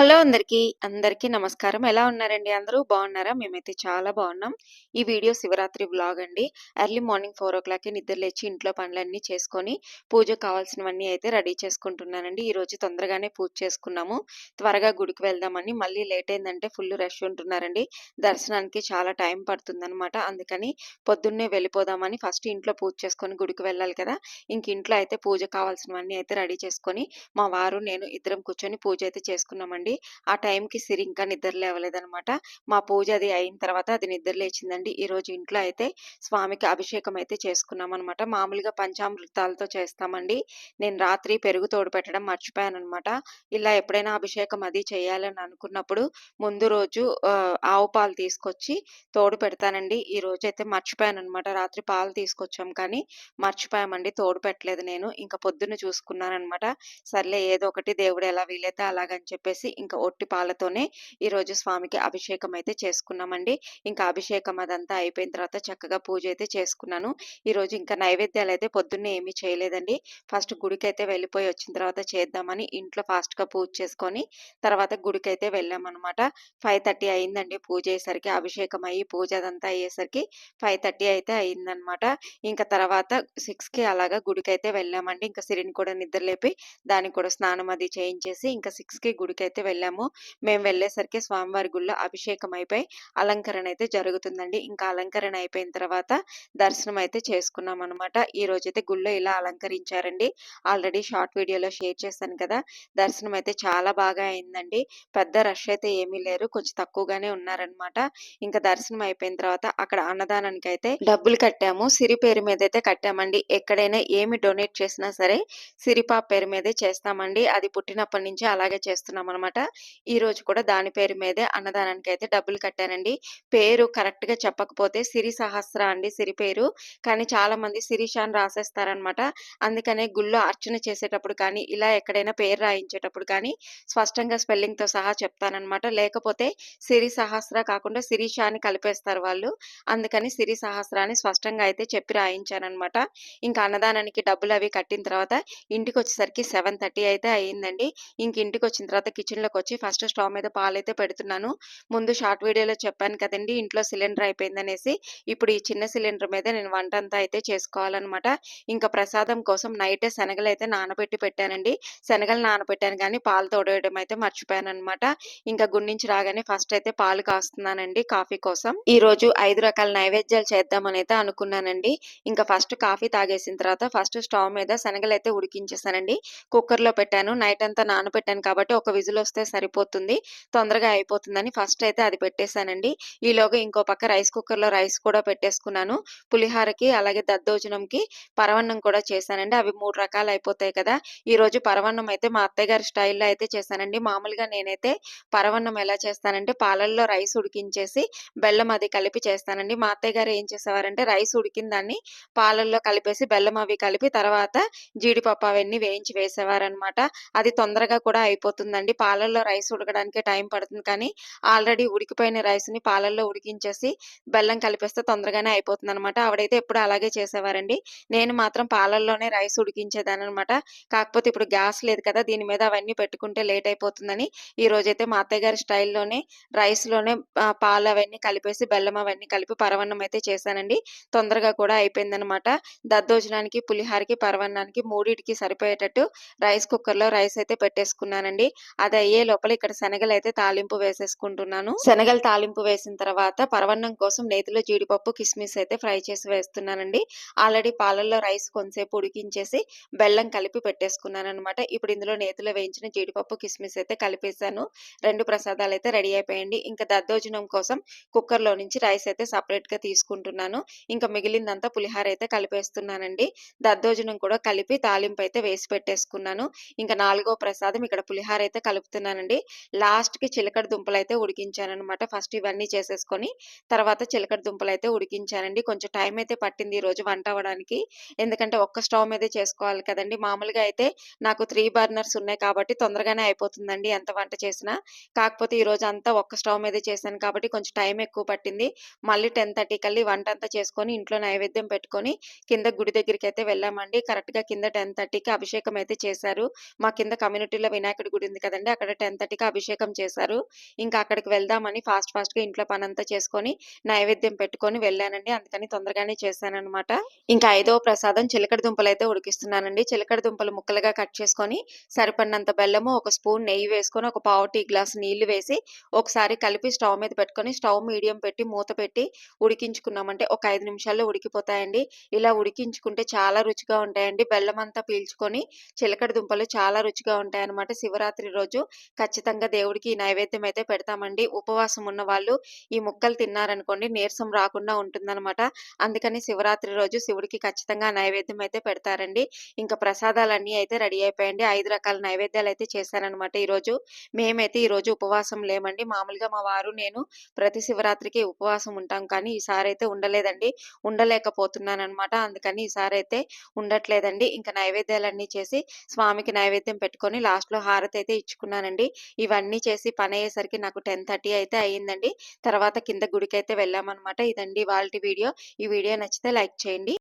Hello అందరికీ. అందరికీ నమస్కారం. ఎలా ఉన్నారండి అందరూ? బాగున్నారా? మేమైతే చాలా బాగున్నాం. ఈ వీడియో శివరాత్రి వ్లాగ్ అండి. ఎర్లీ మార్నింగ్ 4:00కి నిద్ర లేచి ఇంట్లో పనులన్నీ చేసుకొని, పూజ కావాల్సినవన్నీ అయితే రెడీ చేసుకుంటున్నానండి. ఈరోజు తొందరగానే పూజ చేసుకున్నాము. త్వరగా గుడికి వెళ్దామని మళ్ళీ లేట్ అయిందంటే ఫుల్ రష్ ఉంటున్నారండి. దర్శనానికి చాలా టైం పడుతుందనమాట. అందుకని పొద్దున్నే వెళ్ళిపోదామని ఫస్ట్ ఇంట్లో పూజ చేసుకొని గుడికి వెళ్ళాలి కదా! ఇంక ఇంట్లో అయితే పూజ కావాల్సినవన్నీ అయితే రెడీ చేసుకొని, మా వారు, నేను ఇద్దరం కూర్చొని పూజ అయితే చేసుకున్నామండి. ఆ టైంకి సిరి ఇంకా నిద్ర లేవలేదనమాట. మా పూజ అది అయిన తర్వాత అది నిద్ర లేచిందండి. ఈరోజు ఇంట్లో అయితే స్వామికి అభిషేకం అయితే చేసుకున్నామనమాట. మామూలుగా పంచామృతాలతో చేస్తామండి. నేను రాత్రి పెరుగు తోడు పెట్టడం మర్చిపోయాను అనమాట ఇలా ఎప్పుడైనా అభిషేకం అది చేయాలని అనుకున్నప్పుడు ముందు రోజు ఆవు పాలు తీసుకొచ్చి తోడు పెడతానండి. ఈ మర్చిపోయాను అనమాట రాత్రి పాలు తీసుకొచ్చాం కానీ మర్చిపోయామండి. తోడు పెట్టలేదు నేను. ఇంకా పొద్దున్న చూసుకున్నాననమాట. సర్లే ఏదో ఒకటి దేవుడు ఎలా వీలైతే అలాగని చెప్పేసి ఇంకా ఒట్టి పాలతోనే ఈరోజు స్వామికి అభిషేకం అయితే చేసుకున్నామండి. ఇంకా అభిషేకం అదంతా అయిపోయిన తర్వాత చక్కగా పూజ అయితే చేసుకున్నాను. ఈరోజు ఇంకా నైవేద్యాలు అయితే పొద్దున్నే ఏమీ చేయలేదండి. ఫస్ట్ గుడికైతే వెళ్ళిపోయి వచ్చిన తర్వాత చేద్దామని ఇంట్లో ఫాస్ట్‌గా పూజ చేసుకొని, తర్వాత గుడికైతే వెళ్ళామనమాట. 5:30 అయిందండి పూజ అయ్యేసరికి. అభిషేకం అయ్యి పూజ అదంతా అయ్యేసరికి 5:30 అయితే అయిందనమాట. ఇంకా తర్వాత సిక్స్కి అలాగా గుడికి అయితే వెళ్ళామండి. ఇంకా సిరిని కూడా నిద్రలేపి దానికి కూడా స్నానం అది చేయించేసి ఇంకా ఇంక 6కి అయితే వెళ్ళాము. మేము వెళ్ళేసరికి స్వామివారి గుళ్ళో అభిషేకం అయిపోయి అలంకరణ అయితే జరుగుతుందండి. ఇంకా అలంకరణ అయిపోయిన తర్వాత దర్శనం అయితే చేసుకున్నాం అన్నమాట ఈ రోజు అయితే గుళ్ళో ఇలా అలంకరించారండి. ఆల్రెడీ షార్ట్ వీడియోలో షేర్ చేశాను కదా! దర్శనం అయితే చాలా బాగా అయిందండి. పెద్ద రష్ అయితే ఏమీ లేరు. కొంచెం తక్కువగానే ఉన్నారనమాట. ఇంకా దర్శనం అయిపోయిన తర్వాత అక్కడ అన్నదానానికి అయితే డబ్బులు కట్టాము. సిరి పేరు మీద అయితే కట్టామండి. ఎక్కడైనా ఏమి డొనేట్ చేసినా సరే సిరిపా పేరు మీదే చేస్తామండి. అది పుట్టినప్పటి నుంచి అలాగే చేస్తున్నాం ఈ రోజు కూడా దాని పేరు మీదే అన్నదానానికి అయితే డబ్బులు కట్టానండి. పేరు కరెక్ట్గా చెప్పకపోతే సిరి సహస్ర అండి సిరి పేరు. కానీ చాలామంది శిరీష అని రాసేస్తారనమాట. అందుకనే గుళ్ళో అర్చన చేసేటప్పుడు కానీ, ఇలా ఎక్కడైనా పేరు రాయించేటప్పుడు కానీ స్పష్టంగా స్పెల్లింగ్తో సహా చెప్తానమాట లేకపోతే సిరి సహస్ర కాకుండా శిరీష అని కలిపేస్తారు వాళ్ళు. అందుకని సిరి సహస్ర అని స్పష్టంగా అయితే చెప్పి రాయించానమాట ఇంకా అన్నదానానికి డబ్బులు అవి కట్టిన తర్వాత ఇంటికి వచ్చేసరికి సెవెన్ థర్టీ అయితే అయిందండి. ఇంక ఇంటికొచ్చిన తర్వాత కిచెన్ కిచెన్‌లోకొచ్చి ఫస్ట్ స్టవ్ మీద పాలు అయితే పెడుతున్నాను. ముందు షార్ట్ వీడియోలో చెప్పాను కదండి ఇంట్లో సిలిండర్ అయిపోయిందనేసి. ఇప్పుడు ఈ చిన్న సిలిండర్ మీద నేను వంటంతా అయితే చేసుకోవాలన్నమాట ఇంకా ప్రసాదం కోసం నైటే అయితే నానబెట్టి పెట్టానండి. శనగలు నానబెట్టాను కానీ పాలు తోడేయడం అయితే మర్చిపోయాననమాట. ఇంక ఇంకా గుండించి రాగానే ఫస్ట్ అయితే పాలు కాస్తున్నానండి కాఫీ కోసం. ఈ రోజు ఐదు రకాల నైవేద్యాలు చేద్దామనైతే అనుకున్నానండి. ఇంకా ఫస్ట్ కాఫీ తాగేసిన తర్వాత ఫస్ట్ స్టవ్ మీద శనగలు అయితే ఉడికించేసానండి. కుక్కర్‌లో పెట్టాను. నైట్ అంతా నానబెట్టాను కాబట్టి ఒక విజిల్ వస్తే సరిపోతుంది. తొందరగా అయిపోతుందని ఫస్ట్ అయితే అది పెట్టేసానండి. ఈలోగా ఇంకో పక్క రైస్ కుక్కర్‌లో రైస్ కూడా పెట్టేసుకున్నాను. పులిహారకి అలాగే దద్దోజనంకి పరవన్నం కూడా చేశానండి. అవి మూడు రకాలు అయిపోతాయి కదా! ఈరోజు పరవన్నం అయితే మా అత్తయ్య గారి స్టైల్‌లో అయితే చేశానండి. మామూలుగా నేనైతే పరవన్నం ఎలా చేస్తానంటే పాలల్లో రైస్ ఉడికించేసి బెల్లం అది కలిపి చేస్తానండి. మా అత్తయ్య గారు ఏం చేసేవారంటే రైస్ ఉడికిన దాన్ని పాలల్లో కలిపేసి బెల్లం అవి కలిపి తర్వాత జీడిపప్పు అవన్నీ వేయించి వేసేవారనమాట. అది తొందరగా కూడా అయిపోతుందండి. పాలల్లో రైస్ ఉడకడానికి టైం పడుతుంది కానీ ఆల్రెడీ ఉడికిపోయిన రైస్‌ని పాలల్లో ఉడికించేసి బెల్లం కలిపేస్తే తొందరగానే అయిపోతుందనమాట. ఆవిడైతే ఎప్పుడూ అలాగే చేసేవారండి. నేను మాత్రం పాలల్లోనే రైస్ ఉడికించేదాన్ననమాట. కాకపోతే ఇప్పుడు గ్యాస్ లేదు కదా! దీని మీద అవన్నీ పెట్టుకుంటే లేట్ అయిపోతుందని ఈరోజైతే మా అత్తయ్య గారి స్టైల్‌లోనే రైస్‌లోనే పాలు అవన్నీ కలిపేసి బెల్లం అవన్నీ కలిపి పరవన్నం అయితే చేశానండి. తొందరగా కూడా అయిపోయిందనమాట. దద్దోజనానికి, పులిహారకి, పరవన్నానికి మూడింటికి సరిపోయేటట్టు రైస్ కుక్కర్‌లో రైస్ అయితే పెట్టేసుకున్నానండి. అది అయ్యే లోపల ఇక్కడ శనగలు అయితే తాలింపు వేసేసుకుంటున్నాను. శనగలు తాలింపు వేసిన తర్వాత పరవన్నం కోసం నేతిలో జీడిపప్పు, కిస్మిస్ అయితే ఫ్రై చేసి వేస్తున్నానండి. ఆల్రెడీ పాలల్లో రైస్ కొంతసేపు ఉడికించేసి బెల్లం కలిపి పెట్టేసుకున్నాను అనమాట ఇప్పుడు ఇందులో నేతిలో వేయించిన జీడిపప్పు, కిస్మిస్ అయితే కలిపేసాను. 2 ప్రసాదాలైతే రెడీ అయిపోయండి ఇంకా దద్దోజనం కోసం కుక్కర్‌లో నుంచి రైస్ అయితే సెపరేట్‌గా తీసుకుంటున్నాను. ఇంకా మిగిలిందంతా పులిహార అయితే కలిపేస్తున్నానండి. దద్దోజనం కూడా కలిపి తాలింపు అయితే వేసి పెట్టేసుకున్నాను. ఇంకా నాలుగో ప్రసాదం ఇక్కడ పులిహార అయితే చేస్తున్నానండి లాస్ట్‌కి చిలకడ దుంపలు అయితే ఉడికించానమాట ఫస్ట్ ఇవన్నీ చేసేసుకొని తర్వాత చిలకడ అయితే ఉడికించానండి. కొంచెం టైం అయితే పట్టింది ఈరోజు వంట అవ్వడానికి. ఎందుకంటే ఒక్క స్టవ్ మీదే చేసుకోవాలి కదండి మామూలుగా అయితే నాకు త్రీ బర్నర్స్ ఉన్నాయి కాబట్టి తొందరగానే అయిపోతుందండి ఎంత వంట చేసినా. కాకపోతే ఈరోజు అంతా ఒక్క స్టవ్ మీదే చేశాను కాబట్టి కొంచెం టైం ఎక్కువ పట్టింది. మళ్ళీ 10:30 కల్లా వంట అంతా చేసుకొని ఇంట్లో నైవేద్యం పెట్టుకొని కింద గుడి దగ్గరికి అయితే వెళ్ళామండి. కరెక్ట్‌గా కింద 10:30కి అభిషేకం అయితే చేశారు. మా కింద కమ్యూనిటీలో వినాయకుడి గుడి ఉంది కదండి అక్కడ 10:30కి అభిషేకం చేశారు. ఇంకా అక్కడికి వెళ్దామని ఫాస్ట్ ఫాస్ట్‌గా ఇంట్లో పనంతా చేసుకొని, నైవేద్యం పెట్టుకొని వెళ్ళానండి. అందుకని తొందరగానే చేశాననమాట. ఇంకా ఐదవ ప్రసాదం చిలకడ అయితే ఉడికిస్తున్నానండి. చిలకడ దుంపలు ముక్కలుగా కట్ చేసుకొని, సరిపడినంత బెల్లము, ఒక స్పూన్ నెయ్యి వేసుకొని, ఒక పావు టీ గ్లాస్ నీళ్ళు వేసి, ఒకసారి కలిపి స్టవ్ మీద పెట్టుకొని, స్టవ్ మీడియం పెట్టి, మూత పెట్టి ఉడికించుకున్నామంటే ఒక ఐదు నిమిషాల్లో ఉడికిపోతాయండి. ఇలా ఉడికించుకుంటే చాలా రుచిగా ఉంటాయండి. బెల్లం అంతా పీల్చుకొని, చిలకడ దుంపలు చాలా రుచిగా ఉంటాయన్నమాట. శివరాత్రి రోజు ఖచ్చితంగా దేవుడికి నైవేద్యం అయితే పెడతామండి. ఉపవాసం ఉన్న వాళ్ళు ఈ ముక్కలు తిన్నారనుకోండి నీరసం రాకుండా ఉంటుందన్నమాట అందుకని శివరాత్రి రోజు శివుడికి ఖచ్చితంగా నైవేద్యం అయితే పెడతారండి. ఇంకా ప్రసాదాలన్నీ అయితే రెడీ అయిపోయాయండి. ఐదు రకాల నైవేద్యాలు అయితే చేశారనమాట ఈరోజు. మేమైతే ఈరోజు ఉపవాసం లేమండి. మామూలుగా మా వారు, నేను ప్రతి శివరాత్రికి ఉపవాసం ఉంటాం. కానీ ఈసారైతే ఉండలేదండి. ఉండలేకపోతున్నాననమాట. అందుకని ఈసారైతే ఉండట్లేదండి. ఇంకా నైవేద్యాలన్నీ చేసి, స్వామికి నైవేద్యం పెట్టుకొని లాస్ట్‌లో హారతైతే ఇచ్చుకున్నానండి. ఇవన్నీ చేసి పని అయ్యేసరికి నాకు 10:30 అయితే అయిందండి. తర్వాత కింద గుడికి అయితే వెళ్ళామన్నమాట ఇదండి వాళ్ళ వీడియో. ఈ వీడియో నచ్చితే లైక్ చేయండి.